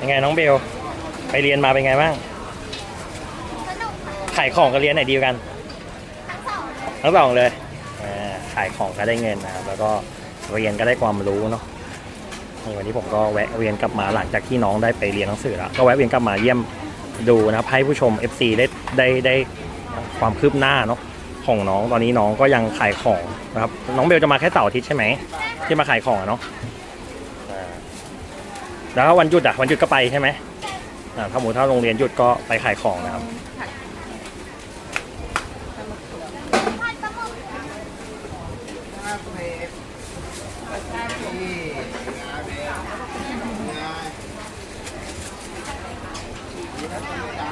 ยังไงน้องเบล ไปเรียนมาเป็นไงบ้างขายของกับเรียนไหนดีกันทั้งสองเลยทั้งสองเลยขายของก็ได้เงินนะแล้วก็เรียนก็ได้ความรู้เนาะนี่วันนี้ผมก็แวะเวียนกลับมาหลังจากที่น้องได้ไปเรียนหนังสือแล้วก็แวะเวียนกลับมาเยี่ยมดูนะครับให้ผู้ชม FC ได้ได้ได้ความคืบหน้าเนาะ ของน้องตอนนี้น้องก็ยังขายของนะครับ น้องเบลจะมาแค่เสาร์อาทิตย์ใช่ไหมที่มาขายของอะเนาะอ่าแล้ววันหยุดอะวันหยุดก็ไปใช่ไหมอ่าถ้าหมูถ้าโรงเรียนหยุดก็ไปขายของนะครับ น